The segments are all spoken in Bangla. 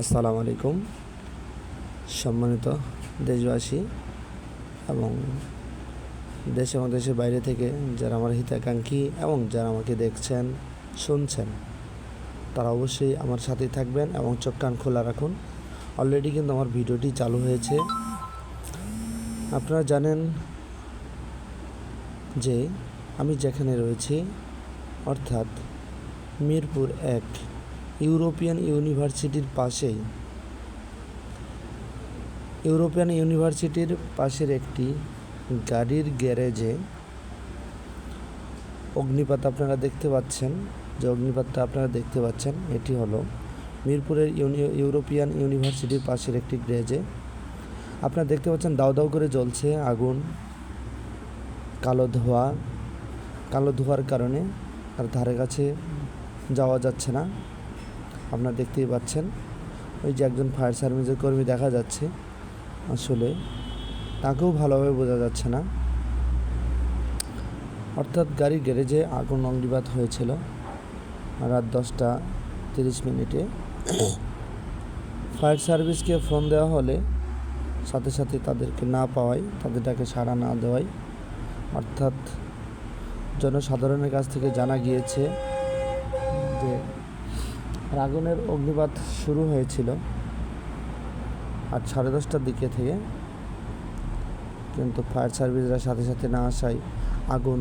আসসালামু আলাইকুম। সম্মানিত দেশবাসী এবং দেশ এবং দেশের বাইরে থেকে যারা আমার হিতাকাঙ্ক্ষী এবং যারা আমাকে দেখছেন, শুনছেন, তারা অবশ্যই আমার সাথেই থাকবেন এবং চোখ কান খোলা রাখুন। অলরেডি কিন্তু আমার ভিডিওটি চালু হয়েছে। আপনারা জানেন যে আমি যেখানে রয়েছি, অর্থাৎ মিরপুর এক ইউরোপিয়ান ইউনিভার্সিটির পাশেই। ইউরোপিয়ান ইউনিভার্সিটির পাশের একটি গাড়ির গ্যারেজে অগ্নিপাত আপনারা দেখতে পাচ্ছেন। যে অগ্নিপাতটা আপনারা দেখতে পাচ্ছেন, এটি হলো মিরপুরের ইউরোপিয়ান ইউনিভার্সিটির পাশের একটি গ্যারেজে। আপনারা দেখতে পাচ্ছেন দাউ দাউ করে জ্বলছে আগুন, কালো ধোঁয়া, কালো ধোঁয়ার কারণে আর ধারে কাছে যাওয়া যাচ্ছে না। আপনারা দেখতেই পাচ্ছেন। ওই যে একজন ফায়ার সার্ভিসের কর্মী দেখা যাচ্ছে। আসলে তাকেও ভালোভাবে বোঝা যাচ্ছে না। অর্থাৎ গাড়ির গ্যারেজে আগুন অগ্নিবাদ হয়েছিল রাত দশটা তিরিশ মিনিটে। ফায়ার সার্ভিসকে ফোন দেওয়া হলে সাথে সাথে তাদেরকে না পাওয়ায় তাদেরটাকে সাড়া না দেওয়ায়, অর্থাৎ জনসাধারণের কাছ থেকে জানা গিয়েছে আগুনের অগ্নিপাত শুরু হয়েছিল আর সাড়ে দশটার দিকে থেকে কিন্তু ফায়ার সার্ভিসরা সাথে সাথে না আসায় আগুন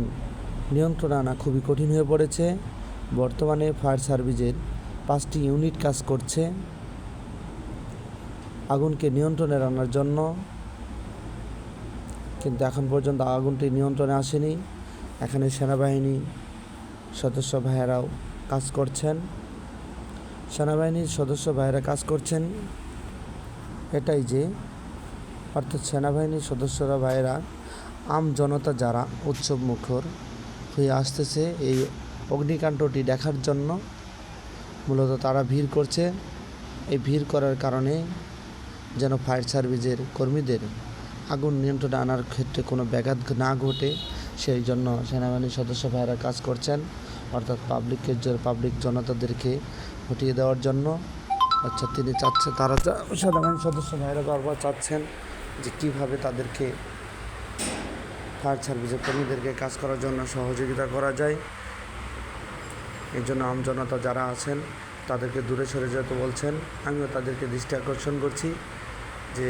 নিয়ন্ত্রণ আনা খুবই কঠিন হয়ে পড়েছে। বর্তমানে ফায়ার সার্ভিসের পাঁচটি ইউনিট কাজ করছে। আগুনকে নিয়ন্ত্রণে আনার জন্য কিন্তু এখন পর্যন্ত আগুনটি নিয়ন্ত্রণে আসেনি। এখানে সেনাবাহিনী সদস্য ভাইয়েরাও কাজ করছেন। সেনাবাহিনীর সদস্য ভাইয়েরা কাজ করছেন। এটাই যে, অর্থাৎ সেনাবাহিনীর সদস্যরা ভাইয়েরা, আম জনতা যারা উৎসব মুখর হয়ে আসতেছে এই অগ্নিকাণ্ডটি দেখার জন্য, মূলত তারা ভিড় করছে। এই ভিড় করার কারণে যেন ফায়ার সার্ভিসের কর্মীদের আগুন নিয়ন্ত্রণে আনার ক্ষেত্রে কোনো ব্যাঘাত না ঘটে, সেই জন্য সেনাবাহিনীর সদস্য ভাইয়েরা কাজ করছেন। অর্থাৎ পাবলিকের পাবলিক জনতাদেরকে হটিয়ে দেওয়ার জন্য। আচ্ছা তিনি চাচ্ছে তারা সাধারণ সদস্য ভাইরা বারবার চাচ্ছেন যে কীভাবে তাদেরকে ফায়ার সার্ভিসের কর্মীদেরকে কাজ করার জন্য সহযোগিতা করা যায়। এই জন্য আমজনতা যারা আছেন, তাদেরকে দূরে সরে যেতে বলছেন। আমিও তাদেরকে দৃষ্টি আকর্ষণ করছি যে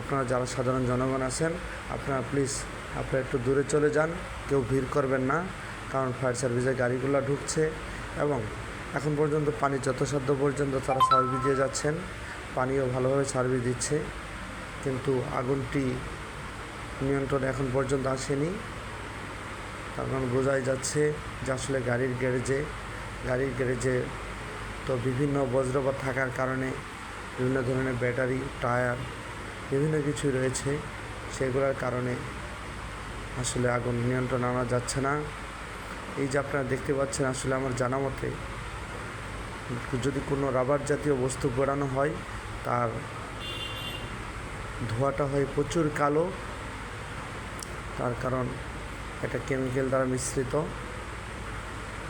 আপনারা যারা সাধারণ জনগণ আছেন, আপনারা প্লিজ আপনারা একটু দূরে চলে যান। কেউ ভিড় করবেন না, কারণ ফায়ার সার্ভিসের গাড়িগুলো ঢুকছে এবং এখন পর্যন্ত পানি যথাসাধ্য পর্যন্ত তারা সার্ভিস দিয়ে যাচ্ছেন। পানিও ভালোভাবে সার্ভিস দিচ্ছে কিন্তু আগুনটি নিয়ন্ত্রণ এখন পর্যন্ত আসেনি। কারণ বোঝাই যাচ্ছে যে আসলে গাড়ির গ্যারেজে গাড়ির গ্যারেজে তো বিভিন্ন বজ্রপাত থাকার কারণে বিভিন্ন ধরনের ব্যাটারি, টায়ার, বিভিন্ন কিছু রয়েছে। সেগুলোর কারণে আসলে আগুন নিয়ন্ত্রণ আনা যাচ্ছে না। এই যে আপনারা দেখতে পাচ্ছেন আসলে আমার জানা মতে যদি কোনো রাবার জাতীয় বস্তু পোড়ানো হয়, তার ধোঁয়াটা হয় প্রচুর কালো। তার কারণ এটা কেমিক্যাল দ্বারা মিশ্রিত।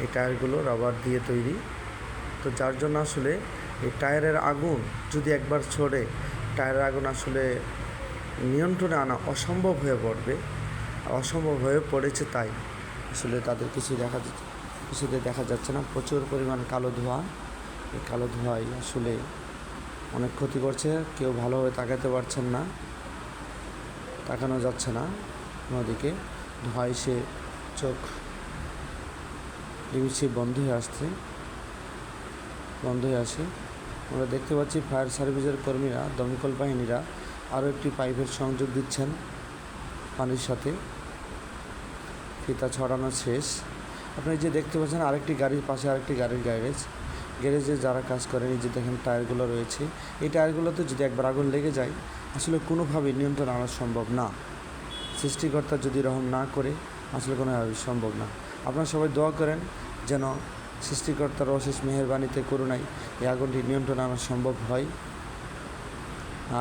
এই টায়ারগুলো রাবার দিয়ে তৈরি। তো যার জন্য আসলে এই টায়ারের আগুন যদি একবার ছড়ে টায়ারের আগুন আসলে নিয়ন্ত্রণে আনা অসম্ভব হয়ে পড়বে। অসম্ভব হয়ে পড়েছে তাই। আসলে তাদের কিছু দেখা যাচ্ছে, কিছুতে দেখা যাচ্ছে না। প্রচুর পরিমাণ কালো ধোঁয়া। এই কালো ধোঁয়াই আসলে অনেক ক্ষতি করছে। কেউ ভালোভাবে তাকাতে পারছেন না। তাকানো যাচ্ছে না নদীকে ধোঁয়ায় সে চোখ লিমিটসি বন্ধ হয়ে আসছে। বন্ধ হয়ে আসে। আমরা দেখতে পাচ্ছি ফায়ার সার্ভিসের কর্মীরা, দমকল বাহিনীরা আরও একটি পাইপের সংযোগ দিচ্ছেন পানির সাথে। ফিতা ছড়ানো শেষ। আপনি যে দেখতে পাচ্ছেন, আরেকটি গাড়ির পাশে আরেকটি গাড়ির গ্যারেজ। গ্যারেজে যারা কাজ করেন এই যে দেখেন টায়ারগুলো রয়েছে, এই টায়ারগুলোতে যদি একবার আগুন লেগে যায়, আসলে কোনোভাবেই নিয়ন্ত্রণ আনা সম্ভব না। সৃষ্টিকর্তা যদি রহম না করে, আসলে কোনোভাবে সম্ভব না। আপনারা সবাই দোয়া করেন যেন সৃষ্টিকর্তার অশেষ মেহেরবানিতে, করুণায় এই আগুনটি নিয়ন্ত্রণ আনা সম্ভব হয়।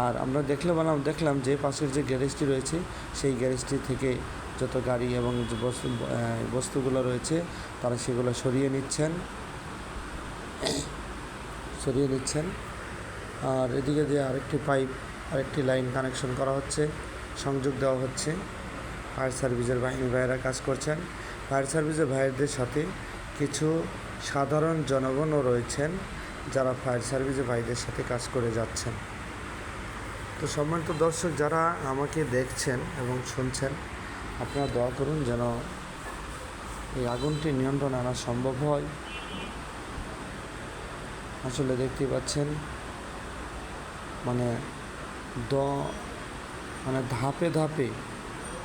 আর আমরা দেখলে বললাম দেখলাম যে পাশের যে গ্যারেজটি রয়েছে, সেই গ্যারেজটি থেকে যত গাড়ি এবং বস্তু বস্তুগুলো রয়েছে, তারা সেগুলো সরিয়ে নিচ্ছেন। সরিয়ে নিচ্ছেন। আর এদিকে দিয়ে আরেকটি পাইপ, আরেকটি লাইন কানেকশন করা হচ্ছে, সংযোগ দেওয়া হচ্ছে। ফায়ার সার্ভিসের বাহিনী ভাইয়েরা কাজ করছেন। ফায়ার সার্ভিসের ভাইয়েরদের সাথে কিছু সাধারণ জনগণও রয়েছেন, যারা ফায়ার সার্ভিসের ভাইদের সাথে কাজ করে যাচ্ছেন। তো সম্মানিত দর্শক, যারা আমাকে দেখছেন এবং শুনছেন, আপনারা দোয়া করুন যেন এই আগুনটি নিয়ন্ত্রণ আনা সম্ভব হয়। আসলে দেখতে পাচ্ছেন মানে দ মানে ধাপে ধাপে,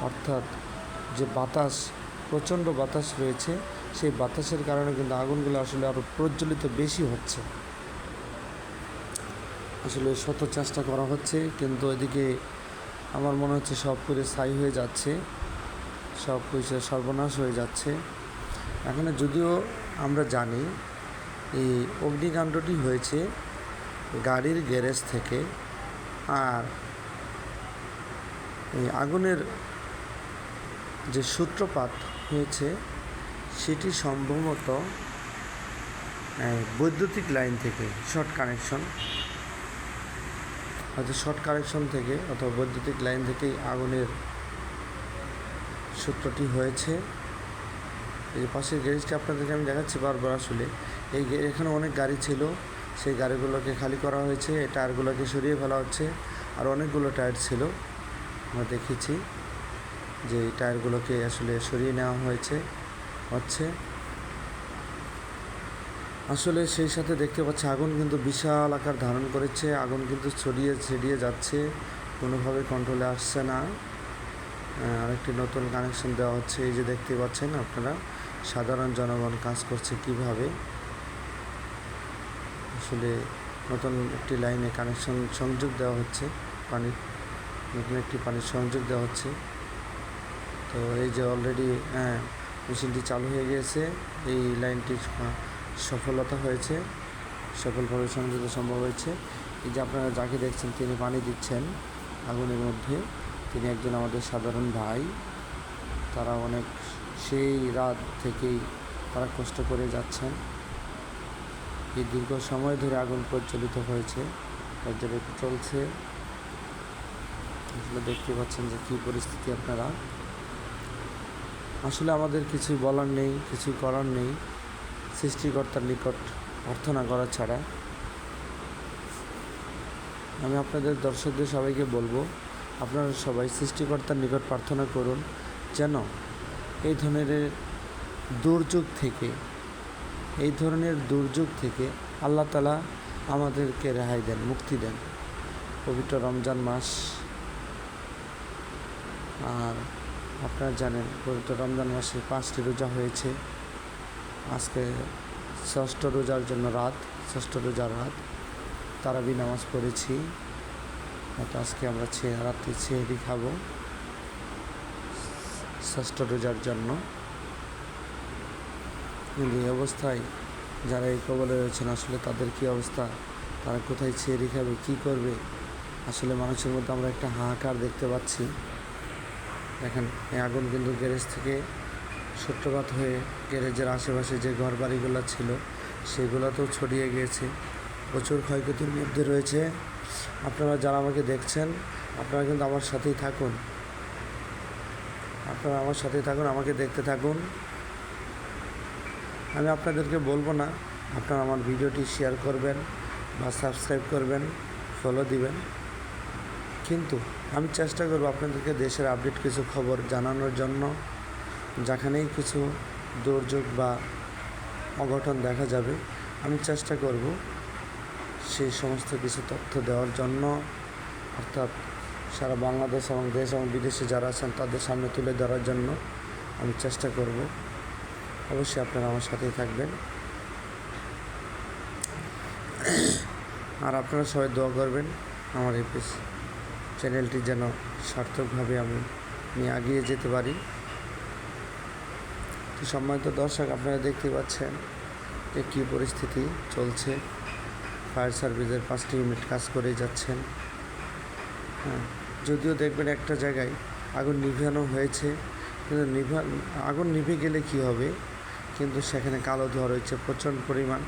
অর্থাৎ যে বাতাস, প্রচণ্ড বাতাস রয়েছে, সেই বাতাসের কারণে কিন্তু আগুনগুলো আসলে আরও প্রজ্বলিত বেশি হচ্ছে। আসলে শত চেষ্টা করা হচ্ছে, কিন্তু এদিকে আমার মনে হচ্ছে সব করে ছাই হয়ে যাচ্ছে, সব কিছু সর্বনাশ হয়ে যাচ্ছে। এখানে যদিও আমরা জানি এই অগ্নিকাণ্ডটি হয়েছে গাড়ির গ্যারেজ থেকে। আর এই আগুনের যে সূত্রপাত হয়েছে, সেটি সম্ভবত বৈদ্যুতিক লাইন থেকে, শর্ট কানেকশন। হয়তো শর্ট কানেকশন থেকে অথবা বৈদ্যুতিক লাইন থেকেই আগুনের সূত্রটি হয়েছে। এই পাশের গ্যারেজটা আপনাদেরকে আমি দেখাচ্ছি বারবার আসলে। এই এখানে অনেক গাড়ি ছিল, সেই গাড়িগুলোকে খালি করা হয়েছে টায়ারগুলোকে সরিয়ে ফেলা হচ্ছে, আর অনেকগুলো টায়ার ছিল। আমরা দেখেছি যে এই টায়ারগুলোকে আসলে সরিয়ে নেওয়া হয়েছে, হচ্ছে। আসলে সেই সাথে দেখতে পাচ্ছি, আগুন কিন্তু বিশাল আকার ধারণ করেছে, আগুন কিন্তু ছড়িয়ে ছিটিয়ে যাচ্ছে, কোনোভাবে কন্ট্রোলে আসছে না। আরেকটি নতুন কানেকশন দেওয়া হচ্ছে, এই যে দেখতে পাচ্ছেন আপনারা। সাধারণ জনগণ কাজ করছে কীভাবে? আসলে নতুন একটি লাইনে কানেকশন সংযোগ দেওয়া হচ্ছে পানির নতুন একটি পানির সংযোগ দেওয়া হচ্ছে। তো এই যে অলরেডি হ্যাঁ মেশিনটি চালু হয়ে গিয়েছে, এই লাইনটি সফলতা হয়েছে, সফলভাবে সংযোগ সম্ভব হয়েছে। এই যে আপনারা যাকে দেখছেন, তিনি পানি দিচ্ছেন আগুনের মধ্যে, তিনি একজন আমাদের সাধারণ ভাই। তারা অনেক সেই রাত থেকেই তারা কষ্ট করে যাচ্ছেন। এই দীর্ঘ সময় ধরে আগুন প্রজ্বলিত হয়েছে। প্রজ্বলিত চলছে। আসলে দেখতে পাচ্ছেন যে কী পরিস্থিতি আপনারা। আসলে আমাদের কিছু বলার নেই কিছু করার নেই। সৃষ্টিকর্তার নিকট প্রার্থনা করা ছাড়া। আমি আপনাদের দর্শকদের সবাইকে বলব, আপনারা সবাই সৃষ্টিকর্তার নিকট প্রার্থনা করুন যেন এই ধরনের দুর্যোগ থেকে, এই ধরনের দুর্যোগ থেকে আল্লাহ তালা আমাদেরকে রেহাই দেন, মুক্তি দেন। পবিত্র রমজান মাস। আর আপনারা জানেন, পবিত্র রমজান মাসে পাঁচটি রোজা হয়েছে। আজকে ষষ্ঠ রোজার জন্য রাত, ষষ্ঠ রোজার রাত। তারাবি নামাজ পড়েছি। আজকে আমরা রাত্রি ছেহরি খাব। ষষ্ঠ রোজার জন্য। কিন্তু এই অবস্থায় যারা এই কবলে রয়েছেন, আসলে তাদের কী অবস্থা? তারা কোথায় ছেড়ে খাবে কী করবে? আসলে মানুষের মধ্যে আমরা একটা হাহাকার দেখতে পাচ্ছি। দেখেন, এই আগুন কিন্তু গ্যারেজ থেকে সূত্রপাত হয়ে গ্যারেজের আশেপাশে যে ঘর বাড়িগুলো ছিল, সেগুলোতেও ছড়িয়ে গিয়েছে। প্রচুর ক্ষয়ক্ষতির মধ্যে রয়েছে। আপনারা যারা আমাকে দেখছেন, আপনারা কিন্তু আমার সাথেই থাকুন। আপনারা আমার সাথে থাকুন, আমাকে দেখতে থাকুন। আমি আপনাদেরকে বলব না, আপনারা আমার ভিডিওটি শেয়ার করবেন বা সাবস্ক্রাইব করবেন ফলো দিবেন। কিন্তু আমি চেষ্টা করব আপনাদেরকে দেশের আপডেট কিছু খবর জানানোর জন্য, যেখানেই কিছু দুর্যোগ বা অঘটন দেখা যাবে, আমি চেষ্টা করব সেই সমস্ত কিছু তথ্য দেওয়ার জন্য। অর্থাৎ সারা বাংলাদেশ এবং দেশ এবং বিদেশে যারা আছেন তাদের সামনে তুলে ধরার জন্য আমি চেষ্টা করব। অবশ্যই আপনারা আমার সাথেই থাকবেন। আর আপনারা সবাই দোয়া করবেন আমার এই চ্যানেলটি যেন সার্থকভাবে আমি নিয়ে এগিয়ে যেতে পারি। তো সম্মানিত দর্শক, আপনারা দেখতে পাচ্ছেন যে কী পরিস্থিতি চলছে। ফায়ার সার্ভিসের পাঁচটি ইউনিট কাজ করে যাচ্ছেন। হ্যাঁ। যদিও দেখবেন একটা জায়গায় আগুন নিভানো হয়েছে, কিন্তু নিভা, আগুন নিভে গেলে কি হবে? কিন্তু সেখানে কালো ধোয়া রয়েছে প্রচণ্ড পরিমাণ।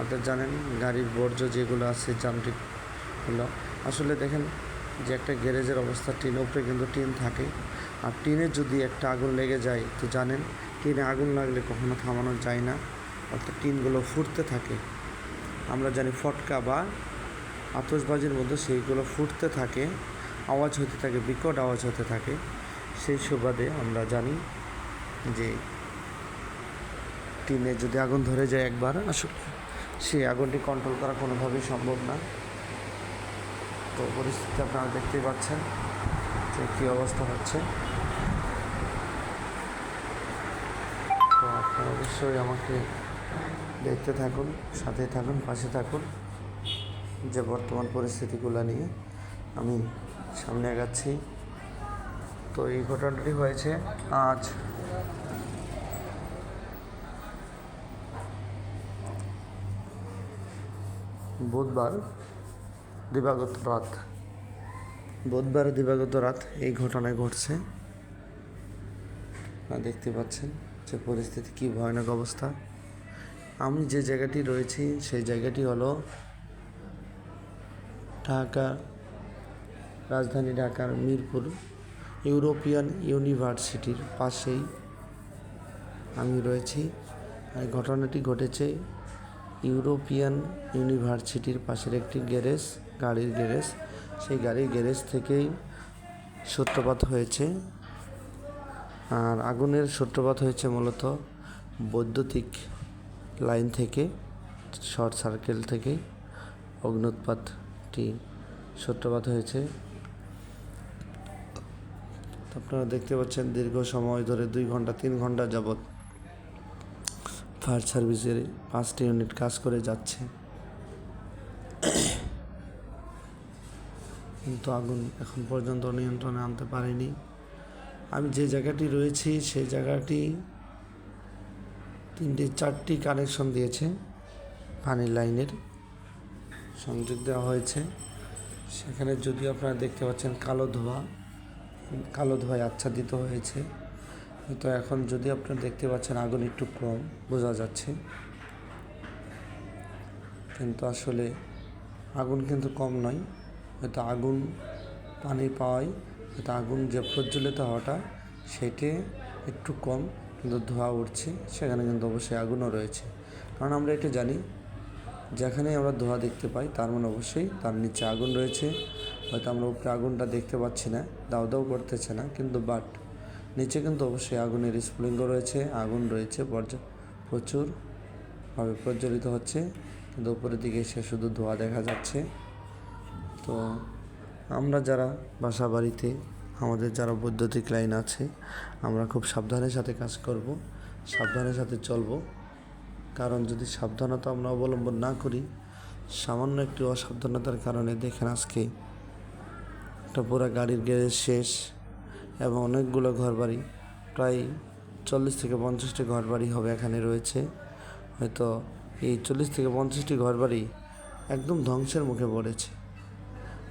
আপনারা জানেন গাড়ির বর্জ্য যেগুলো আছে যান্ত্রিক হলো আসলে দেখেন যে একটা গ্যারেজের অবস্থা, টিন উপরে কিন্তু টিন থাকে। আর টিনে যদি একটা আগুন লেগে যায়, তো জানেন টিনে আগুন লাগলে কখনো থামানো যায় না, অর্থাৎ টিনগুলো ফুটতে থাকে। আমরা জানি ফটকা বা আতসবাজির মধ্যে সেইগুলো ফুটতে থাকে। আওয়াজ হতে থাকে, বিকট আওয়াজ হতে থাকে, সেই সুবাদে আমরা জানি যে টিনে যদি আগুন ধরে যায় একবার, আসলে সেই আগুনটি কন্ট্রোল করা কোনোভাবেই সম্ভব না। তো পরিস্থিতি আপনারা দেখতেই পাচ্ছেন যে কী অবস্থা হচ্ছে। তো আপনারা অবশ্যই আমাকে দেখতে থাকুন, সাথে থাকুন, পাশে থাকুন। যে বর্তমান পরিস্থিতিগুলো নিয়ে আমি সামনে আগাচ্ছি তো এই ঘটনাটি হয়েছে আজ। বুধবার দিবাগত রাত। বুধবার দিবাগত রাত এই ঘটনায় ঘটছে। দেখতে পাচ্ছেন যে পরিস্থিতি কী ভয়ানক অবস্থা। আমি যে জায়গাটি রয়েছি সেই জায়গাটি হলো ঢাকা রাজধানী ঢাকার মিরপুর ইউরোপিয়ান ইউনিভার্সিটির পাশেই আমি রয়েছি। আর ঘটনাটি ঘটেছে ইউরোপিয়ান ইউনিভার্সিটির পাশের একটি গ্যারেজ, গাড়ির গ্যারেজ। সেই গাড়ির গ্যারেজ থেকেই সূত্রপাত হয়েছে। আর আগুনের সূত্রপাত হয়েছে মূলত বৈদ্যুতিক লাইন থেকে, শর্ট সার্কেল থেকে। অগ্নুৎপাতটি সূত্রপাত হয়েছে। তো আপনারা দেখতে পাচ্ছেন দীর্ঘ সময় ধরে দুই ঘণ্টা, তিন ঘণ্টা যাবৎ ফায়ার সার্ভিসের পাঁচটি ইউনিট কাজ করে যাচ্ছে। কিন্তু আগুন এখন পর্যন্ত নিয়ন্ত্রণে আনতে পারেনি। আমি যে জায়গাটি রয়েছি, সেই জায়গাটি তিনটি, চারটি কানেকশন দিয়েছে। পানির লাইনের সংযোগ দেওয়া হয়েছে। সেখানে যদিও আপনারা দেখতে পাচ্ছেন কালো ধোঁয়া কালো ধোঁয়ায় আচ্ছাদিত হয়েছে। তো এখন যদি আপনারা দেখতে পাচ্ছেন আগুন একটু কম, বোঝা যাচ্ছে। কিন্তু আসলে আগুন কিন্তু কম নয়। হয়তো আগুন পানি পাওয়ায়, হয়তো আগুন যে প্রজ্বলিত হওয়াটা, সেটি একটু কম, কিন্তু ধোঁয়া উঠছে, সেখানে কিন্তু অবশ্যই আগুনও রয়েছে। কারণ আমরা এটা জানি যেখানে আমরা ধোঁয়া দেখতে পাই, তার মানে অবশ্যই তার নিচে আগুন রয়েছে। হয়তো আমরা উপরে আগুনটা দেখতে পাচ্ছি না দাউ দাউ করতেছে না, কিন্তু বাট নিচে কিন্তু অবশ্যই আগুনের স্ফুলিঙ্গ রয়েছে, আগুন রয়েছে প্রচুরভাবে প্রজ্বলিত হচ্ছে, কিন্তু উপরের দিকে এসে শুধু ধোঁয়া দেখা যাচ্ছে। তো আমরা যারা বাসা বাড়িতে, আমাদের যারা বৈদ্যুতিক লাইন আছে, আমরা খুব সাবধানের সাথে কাজ করব, সাবধানের সাথে চলব। কারণ যদি সাবধানতা আমরা অবলম্বন না করি, সামান্য একটি অসাবধানতার কারণে দেখেন আজকে একটা পুরো গাড়ির গ্যারেজ শেষ এবং অনেকগুলো ঘরবাড়ি, প্রায় চল্লিশ থেকে পঞ্চাশটি ঘরবাড়ি হবে এখানে রয়েছে। হয়তো এই চল্লিশ থেকে পঞ্চাশটি ঘরবাড়ি একদম ধ্বংসের মুখে পড়েছে।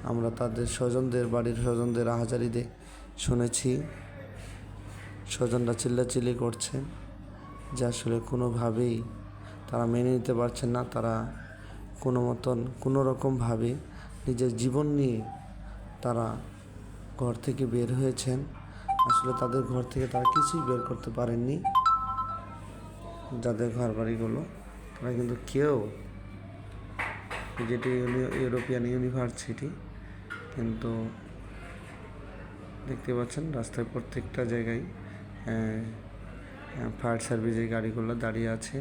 আমরা তাদের স্বজনদের বাড়ির স্বজনদের আহাজারিতে শুনেছি। স্বজনরা চিল্লাচিল্লি করছেন যে আসলে কোনোভাবেই তারা মেনে নিতে পারছেন না। তারা কোনো মতন কোনো রকমভাবে নিজের জীবন নিয়ে তারা ঘর থেকে বের হয়েছেন। আসলে তাদের ঘর থেকে তারা কিছুই বের করতে পারেননি। যাদের ঘর বাড়িগুলো তারা কিন্তু কেউ যেটি ইউরোপিয়ান ইউনিভার্সিটি, কিন্তু দেখতে পাচ্ছেন রাস্তায় প্রত্যেকটা জায়গায় ফায়ার সার্ভিসের গাড়িগুলো দাঁড়িয়ে আছে।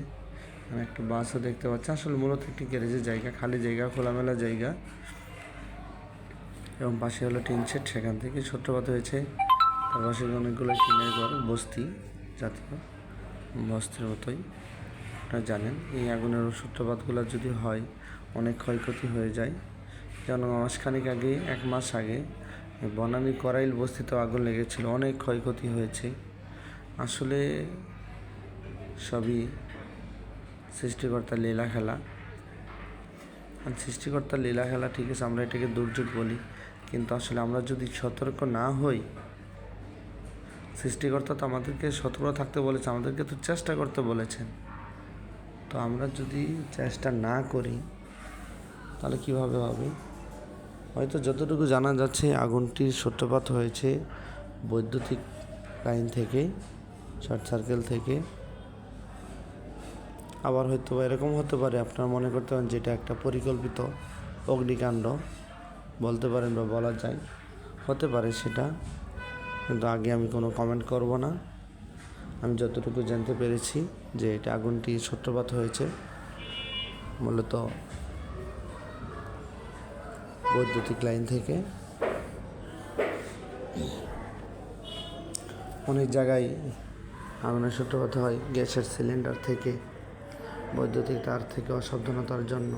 একটা বাসও দেখতে পাচ্ছি। আসলে মূলত একটি গ্যারেজের জায়গা, খালি জায়গা, খোলামেলা জায়গা। এবং পাশে হলো টিন সেট সেখান থেকে সূত্রপাত হয়েছে। তার পাশে অনেকগুলো টিনের ঘর, বস্তি জাতীয়, বস্তির মতোই। আপনারা জানেন, এই আগুনের সূত্রপাতগুলো যদি হয়, অনেক ক্ষয়ক্ষতি হয়ে যায়। যেমন মাসখানেক আগে, এক মাস আগে বনানী করাইল বস্তিতে আগুন লেগেছিল, অনেক ক্ষয়ক্ষতি হয়েছে। আসলে সবই সৃষ্টিকর্তার লীলা খেলা আর সৃষ্টিকর্তার লীলা খেলা ঠিক আছে, আমরা এটাকে দুর্যোগ বলি। কিন্তু আসলে আমরা যদি সতর্ক না হই, সৃষ্টিকর্তা তো আমাদেরকে সতর্ক থাকতে বলেছে, আমাদেরকে তো চেষ্টা করতে বলেছেন। তো আমরা যদি চেষ্টা না করি, তাহলে কীভাবে হবে? হয়তো যতটুকু জানা যাচ্ছে, আগুনটির সূত্রপাত হয়েছে বৈদ্যুতিক লাইন থেকে, শর্ট সার্কেল থেকে। আবার হয়তো এরকম হতে পারে, আপনারা মনে করতে পারেন যেটা একটা পরিকল্পিত অগ্নিকাণ্ড। বলতে পারেন বা বলা যায়। হতে পারে সেটা, কিন্তু আগে আমি কোনো কমেন্ট করব না। আমি যতটুকু জানতে পেরেছি যে এটা আগুনটি সূত্রপাত হয়েছে, মূলত বৈদ্যুতিক লাইন থেকে। অনেক জায়গায় আগুনের সূত্রপাত হয় গ্যাসের সিলিন্ডার থেকে, বৈদ্যুতিক তার থেকে অসাবধানতার জন্য।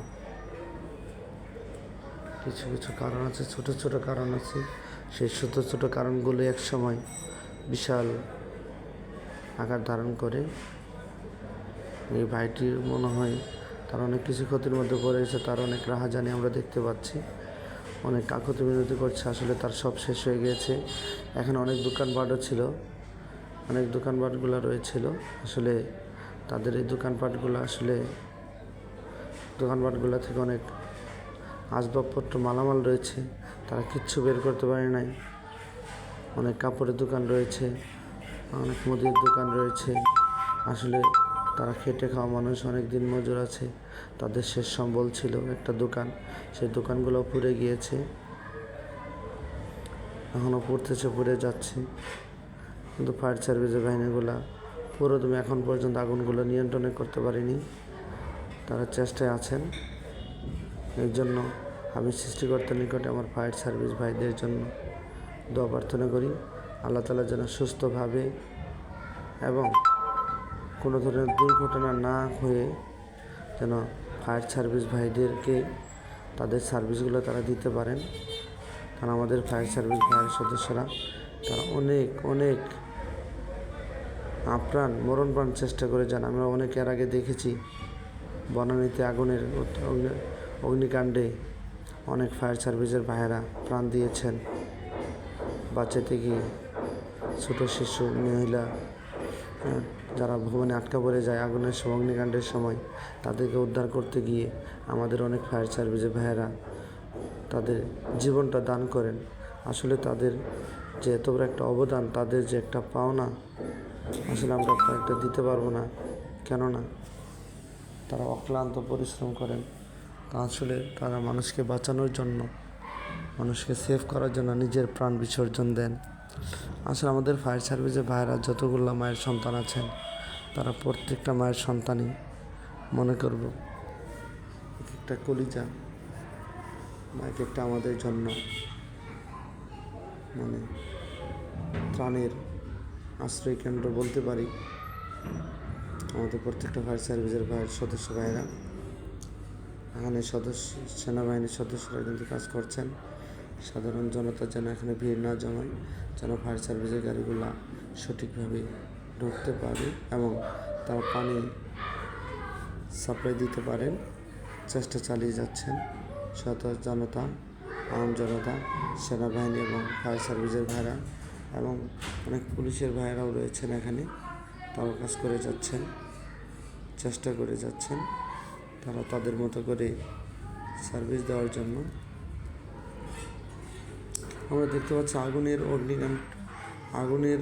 কিছু কিছু কারণ আছে, ছোট ছোট কারণ আছে। সেই ছোট ছোট কারণগুলো এক সময় বিশাল আকার ধারণ করে। এই ভাইটির মনে হয় তার অনেক কিছু ক্ষতির মধ্যে পড়ে গেছে, তার অনেক রাহাজানি আমরা দেখতে পাচ্ছি। অনেক কাকতি বিনতি করছে, আসলে তার সব শেষ হয়ে গিয়েছে। এখানে অনেক দোকানপাটও ছিল, অনেক দোকানপাটগুলো রয়েছিল। আসলে তাদের এই দোকানপাটগুলো আসলে দোকানপাটগুলো থেকে অনেক আসবাবপত্র, মালামাল রয়েছে। তারা কিচ্ছু বের করতে পারে নাই। অনেক কাপড়ের দোকান রয়েছে, অনেক মুদির দোকান রয়েছে। আসলে তারা খেটে খাওয়া মানুষ অনেক দিন মজুর আছে। তাদের শেষ সম্বল ছিল একটা দোকান। সেই দোকানগুলো পুড়ে গিয়েছে। এখনও পড়তেছে, পুড়ে যাচ্ছে। কিন্তু ফায়ার সার্ভিসের বাহিনীগুলা পুরোদমে এখন পর্যন্ত আগুনগুলো নিয়ন্ত্রণে করতে পারিনি। তারা চেষ্টায় আছেন। এর জন্য আমি সৃষ্টিকর্তার নিকটে আমার ফায়ার সার্ভিস ভাইদের জন্য দোয়া প্রার্থনা করি। আল্লাহ তালা যেন সুস্থভাবে এবং কোনো ধরনের দুর্ঘটনা না হয়ে যেন ফায়ার সার্ভিস ভাইদেরকে তাদের সার্ভিসগুলো তারা দিতে পারেন। কারণ আমাদের ফায়ার সার্ভিস ভাইয়ের সদস্যরা। তারা অনেক অনেক আপ্রাণ মরণ প্রাণ চেষ্টা করে যান আমরা অনেক এর আগে দেখেছি বনানীতে আগুনের অগ্নিকাণ্ডে অনেক ফায়ার সার্ভিসের ভাইয়েরা প্রাণ দিয়েছেন। বাঁচাতে গিয়ে ছোটো শিশু মহিলা হ্যাঁ, যারা ভবনে আটকা পড়ে যায় আগুনের সময় অগ্নিকাণ্ডের সময় তাদেরকে উদ্ধার করতে গিয়ে আমাদের অনেক ফায়ার সার্ভিসের ভাইয়েরা তাদের জীবনটা দান করেন। আসলে তাদের যে এত বড় একটা অবদান তাদের যে একটা পাওনা আসলে আমরা একটা দিতে পারব না। কেননা তারা অক্লান্ত পরিশ্রম করেন। আসলে তারা মানুষকে বাঁচানোর জন্য, মানুষকে সেভ করার জন্য নিজের প্রাণ বিসর্জন দেন। আসলে আমাদের ফায়ার সার্ভিসের ভাইয়েরা যতগুলো মায়ের সন্তান আছেন, তারা প্রত্যেকটা মায়ের সন্তানই। মনে করব, এক একটা কলিজা এক একটা আমাদের জন্য। মানে প্রাণের আশ্রয় কেন্দ্র বলতে পারি। আমাদের প্রত্যেকটা ফায়ার সার্ভিসের ভাইয়ের সদস্য ভাইয়েরা। এখানে সদস্য, সেনাবাহিনীর সদস্যরা কিন্তু কাজ করছেন। সাধারণ জনতা যেন এখানে ভিড় না জমায়, যেন ফায়ার সার্ভিসের গাড়িগুলা সঠিকভাবে ঢুকতে পারে এবং তারা পানি সাপ্লাই দিতে পারেন। চেষ্টা চালিয়ে যাচ্ছেন শত জনতা, আম জনতা, সেনাবাহিনী এবং ফায়ার সার্ভিসের ভাইরা এবং অনেক পুলিশের ভাইরাও রয়েছেন এখানে। তারাও কাজ করে যাচ্ছেন, চেষ্টা করে যাচ্ছেন। তারা তাদের মতো করে সার্ভিস দেওয়ার জন্য। আমরা দেখতে পাচ্ছি আগুনের অগ্নিকাণ্ড, আগুনের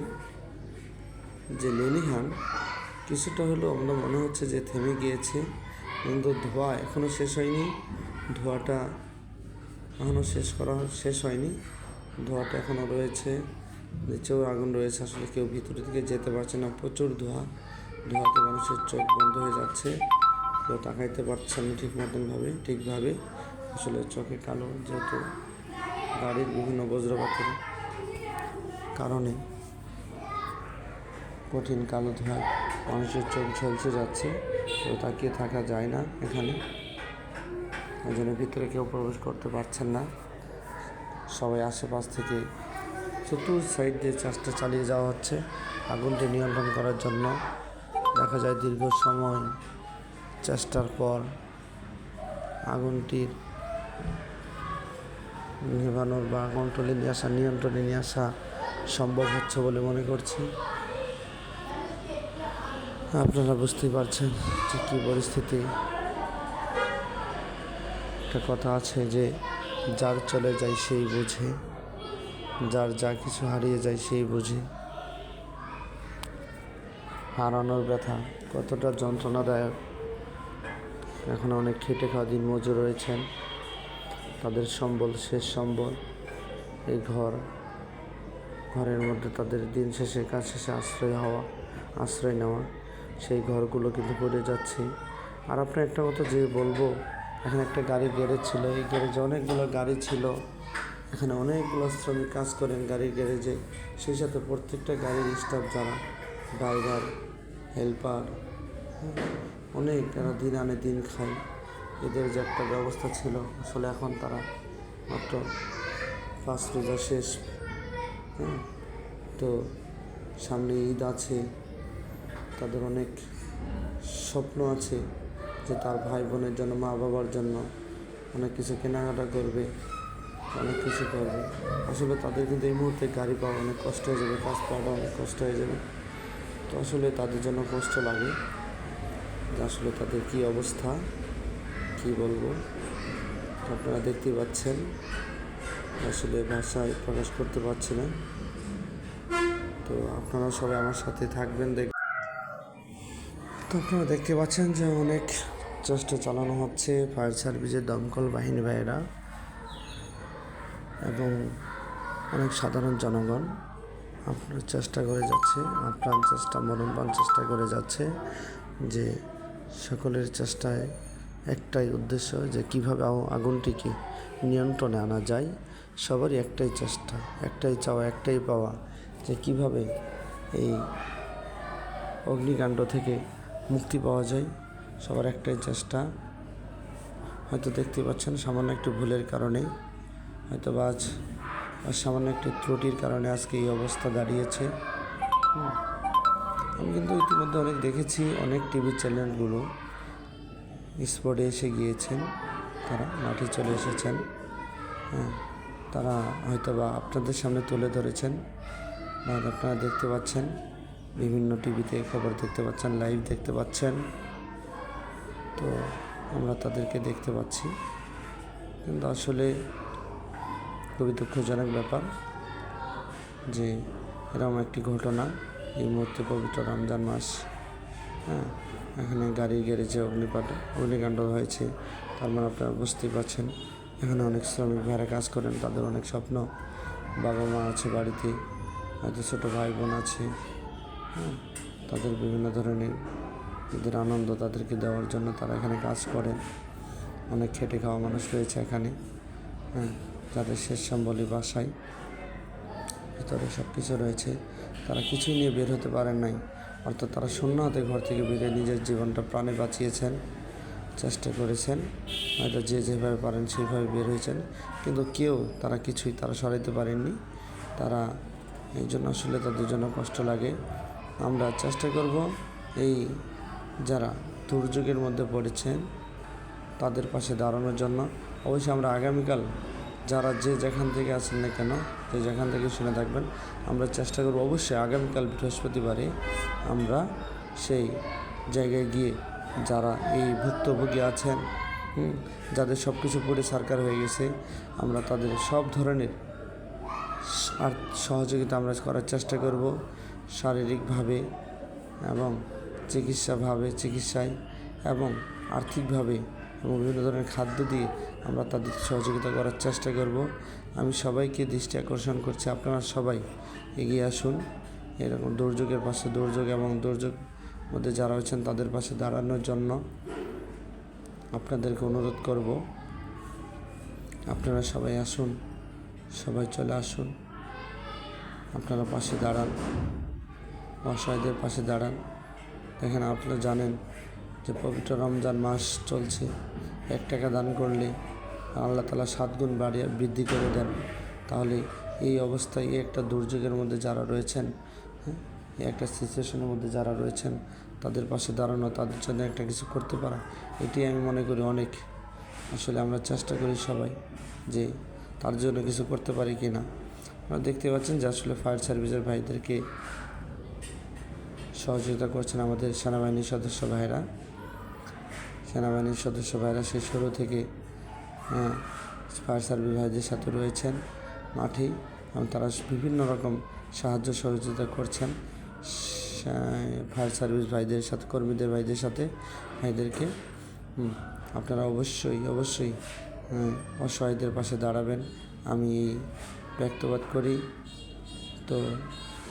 যে লেলিহান, কিছুটা হলেও আমরা মনে হচ্ছে যে থেমে গিয়েছে। কিন্তু ধোঁয়া এখনও শেষ হয়নি। ধোঁয়াটা এখনও শেষ করা, শেষ হয়নি। ধোঁয়াটা এখনও রয়েছে। নিচেও আগুন রয়েছে। আসলে কেউ ভিতরের দিকে যেতে পারছে না। প্রচুর ধোঁয়া। ধোঁয়াতে মানুষের চোখ বন্ধ হয়ে যাচ্ছে। কেউ তাকাইতে পারছে না ঠিক মতনভাবে ঠিকভাবে আসলে চোখে কালো যেহেতু গাড়ির বিভিন্ন বজ্রপাতের কারণে কঠিন কালো ধোঁয়ায় মানুষের চোখ ঝলসে যাচ্ছে, তো তাকিয়ে থাকা যায় না এখানে। ওই জন্য ভিতরে কেউ প্রবেশ করতে পারছেন না। সবাই আশেপাশ থেকে চতুর সাইড দিয়ে চেষ্টা চালিয়ে যাওয়া হচ্ছে। আগুনটি নিয়ন্ত্রণ করার জন্য দেখা যায় দীর্ঘ সময় চেষ্টার পর আগুনটির নেভানোর বা কন্ট্রোলে নিয়ে আসা, নিয়ন্ত্রণে নিয়ে আসা সম্ভব হচ্ছে বলে মনে করছি। আপনারা বুঝতেই পারছেন যে কী পরিস্থিতি। একটা কথা আছে যে, যার চলে যায় সেই বোঝে, যার যা কিছু হারিয়ে যায় সেই বোঝে। হারানোর ব্যথা কতটা যন্ত্রণাদায়ক। এখন অনেক খেটে খাওয়া দিন মজুর রয়েছেন। তাদের সম্বল, শেষ সম্বল, এই ঘর, ঘরের মধ্যে তাদের দিন শেষে, কাজ শেষে আশ্রয় হওয়া, আশ্রয় নেওয়া, সেই ঘরগুলো কিন্তু পড়ে যাচ্ছে। আর আপনার একটা কথা যে বলব, এখানে একটা গাড়ি গ্যারেজ ছিল, এই গ্যারেজে অনেকগুলো গাড়ি ছিল। এখানে অনেকগুলো শ্রমিক কাজ করেন গাড়ির গ্যারেজে। সেই সাথে প্রত্যেকটা গাড়ির স্টাফ যারা, ড্রাইভার, হেল্পার অনেক যারা দিন আনে দিন খায়, এদের যে একটা ব্যবস্থা ছিল, আসলে এখন তারা মাত্র ফার্স্ট রোজা শেষ হ্যাঁ? তো সামনে ঈদ আছে, তাদের অনেক স্বপ্ন আছে যে তার ভাই বোনের জন্য, মা বাবার জন্য অনেক কিছু কেনাকাটা করবে, অনেক কিছু করবে। আসলে তাদের কিন্তু এই মুহূর্তে গাড়ি পাওয়া অনেক কষ্ট হয়ে যাবে, কাজ পাওয়া অনেক কষ্ট হয়ে যাবে। তো আসলে তাদের জন্য কষ্ট লাগে। আসলে তাদের কী অবস্থা, কি বলব? আপনারা দেখতে পাচ্ছেন, আসলে ভাষায় প্রকাশ করতে পারছি না। তো আপনারা সবাই আমার সাথে থাকবেন, দেখ তো আপনারা দেখতে পাচ্ছেন যে অনেক চেষ্টা চালানো হচ্ছে ফায়ার সার্ভিসের দমকল বাহিনী ভাইয়েরা এবং অনেক সাধারণ জনগণ। আপনার চেষ্টা করে যাচ্ছে, আপ্রাণ চেষ্টা মরণপ্রাণ চেষ্টা করে যাচ্ছে যে সকলের চেষ্টায় একটাই উদ্দেশ্য যে কীভাবে আগুনটিকে নিয়ন্ত্রণে আনা যায়, সবারই একটাই চেষ্টা, একটাই চাওয়া, একটাই পাওয়া যে কীভাবে এই অগ্নিকাণ্ড থেকে মুক্তি পাওয়া যায়, সবার একটাই চেষ্টা হয়তো দেখতে পাচ্ছেন সামান্য একটু ভুলের কারণে, হয়তো বা আজ সামান্য একটি ত্রুটির কারণে আজকে এই অবস্থা দাঁড়িয়েছে হুম। আমি কিন্তু ইতিমধ্যে অনেক দেখেছি, অনেক টিভি চ্যানেলগুলো। স্পটে এসে গিয়েছেন, তারা মাঠে চলে এসেছেন। হ্যাঁ তারা হয়তো বা আপনাদের সামনে তুলে ধরেছেন বা আপনারা দেখতে পাচ্ছেন, বিভিন্ন টিভিতে খবর দেখতে পাচ্ছেন, লাইভ দেখতে পাচ্ছেন। তো আমরা তাদেরকে দেখতে পাচ্ছি। কিন্তু আসলে খুবই দুঃখজনক ব্যাপার যে এরকম একটি ঘটনা। এই মুহূর্তে পবিত্র রমজান মাস। হ্যাঁ এখানে গাড়ি গ্যারেজে অগ্নিপাট অগ্নিকাণ্ড হয়েছে। তার মানে আপনারা বুঝতেই পারছেন, এখানে অনেক শ্রমিক ভাইরা কাজ করেন, তাদের অনেক স্বপ্ন। বাবা মা আছে বাড়িতে, হয়তো ছোটো ভাই বোন আছে। হ্যাঁ তাদের বিভিন্ন ধরনের ঈদের আনন্দ তাদেরকে দেওয়ার জন্য তারা এখানে কাজ করেন। অনেক খেটে খাওয়া মানুষ রয়েছে এখানে। হ্যাঁ যাদের শেষ সম্বলী বাসায়। ভিতরে সব কিছু রয়েছে। তারা কিছুই নিয়ে বের হতে পারেন নাই। অর্থাৎ তারা শূন্য হাতে ঘর থেকে বেরিয়ে নিজের জীবনটা প্রাণে বাঁচিয়েছেন, চেষ্টা করেছেন, হয়তো যে যেভাবে পারেন সেইভাবে বের হয়েছেন। কিন্তু কেউ তারা কিছুই তারা সরাইতে পারেননি। তারা, এই জন্য আসলে তাদের জন্য কষ্ট লাগে। আমরা চেষ্টা করব এই যারা দুর্যোগের মধ্যে পড়েছেন তাদের পাশে দাঁড়ানোর জন্য। অবশ্যই আমরা আগামীকাল যারা যে যেখান থেকে আসেন না কেন যে যেখান থেকে শুনে থাকবেন, আমরা চেষ্টা করব অবশ্যই আগামীকাল বৃহস্পতিবারে আমরা সেই জায়গায় গিয়ে যারা এই ভুক্তভোগী আছেন যাদের সব কিছু পড়ে সরকার হয়ে গেছে, আমরা তাদের সব ধরনের সহযোগিতা আমরা করার চেষ্টা করব শারীরিকভাবে এবং চিকিৎসাভাবে, চিকিৎসায় এবং আর্থিকভাবে এবং বিভিন্ন ধরনের খাদ্য দিয়ে আমরা তাদের সহযোগিতা করার চেষ্টা করব। আমি সবাইকে দৃষ্টি আকর্ষণ করছি, আপনারা সবাই এগিয়ে আসুন। এরকম দুর্যোগের পাশে দুর্যোগ এবং দুর্যোগ মধ্যে যারা আছেন তাদের পাশে দাঁড়ানোর জন্য আপনাদেরকে অনুরোধ করব। আপনারা সবাই আসুন, সবাই চলে আসুন। আপনারা পাশে দাঁড়ান, অসহায়দের পাশে দাঁড়ান। দেখেন, আপনারা জানেন যে পবিত্র রমজান মাস চলছে। এক টাকা দান করলে আল্লাহ তালা সাত গুণ বাড়িয়ে বৃদ্ধি করে দেন। তাহলে এই অবস্থায় একটা দুর্যোগের মধ্যে যারা রয়েছেন হ্যাঁ একটা সিচুয়েশনের মধ্যে যারা রয়েছেন, তাদের পাশে দাঁড়ানো, তাদের জন্য একটা কিছু করতে পারা, এটি আমি মনে করি অনেক। আসলে আমরা চেষ্টা করি সবাই যে তার জন্য কিছু করতে পারি কি না। আপনারা দেখতে পাচ্ছেন যে আসলে ফায়ার সার্ভিসের ভাইদেরকে সহযোগিতা করছেন আমাদের সেনাবাহিনীর সদস্য ভাইরা। সেনাবাহিনীর সদস্য ভাইরা সেই শুরু থেকে ফায়ার সার্ভিস ভাইদের সাথে রয়েছেন মাঠেই এবং তারা বিভিন্ন রকম সাহায্য সহযোগিতা করছেন। ফায়ার সার্ভিস ভাইদের সাথে, কর্মীদের ভাইদের সাথে ভাইদেরকে আপনারা অবশ্যই অবশ্যই অসহায়দের পাশে দাঁড়াবেন। আমি ব্যক্তবাদ করি। তো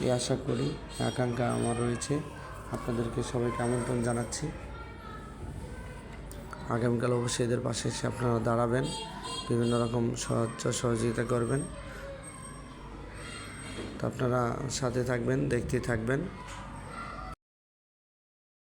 এই আশা করি আকাঙ্ক্ষা আমার রয়েছে। আপনাদেরকে সবাইকে আমন্ত্রণ জানাচ্ছি। আগামীকাল অবশ্যই এদের পাশে এসে আপনারা দাঁড়াবেন, বিভিন্ন রকম সাহায্য সহযোগিতা করবেন। তো আপনারা সাথে থাকবেন, দেখতে থাকবেন।